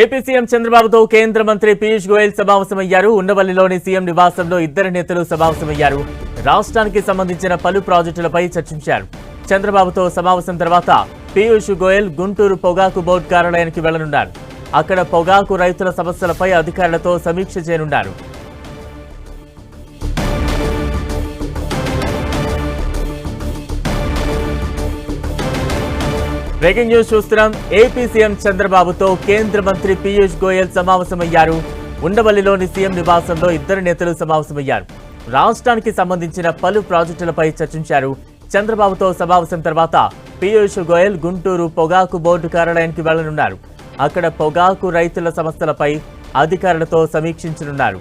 AP CM చంద్రబాబుతో కేంద్ర మంత్రి పీయూష్ గోయల్ సమావేశమయ్యారు ఉండవల్లిలోని సీఎం నివాసంలో ఇద్దరు నేతలు సమావేశమయ్యారు రాష్ట్రానికి సంబంధించిన పలు ప్రాజెక్టులపై చర్చించారు. చంద్రబాబుతో సమావేశం తర్వాత పీయూష్ గోయల్ గుంటూరు పొగాకు బోర్డు కార్యాలయానికి వెళ్ళనున్నారు. అక్కడ పొగాకు రైతుల సమస్యలపై అధికారులతో సమీక్ష చేయనున్నారు. బ్రేకింగ్ న్యూస్ చూస్తున్నాం. ఏపీ సీఎం చంద్రబాబుతో కేంద్ర మంత్రి పీయూష్ గోయల్ సమావేశమయ్యారు. ఉండవల్లిలోని సీఎం నివాసంలో ఇద్దరు నేతలు సమావేశమయ్యారు. రాష్ట్రానికి సంబంధించిన పలు ప్రాజెక్టులపై చర్చించారు. చంద్రబాబుతో సమావేశం తర్వాత పీయూష్ గోయల్ గుంటూరు పొగాకు బోర్డు కార్యాలయానికి వెళ్ళనున్నారు. అక్కడ పొగాకు రైతుల సమస్యలపై అధికారులతో సమీక్షించనున్నారు.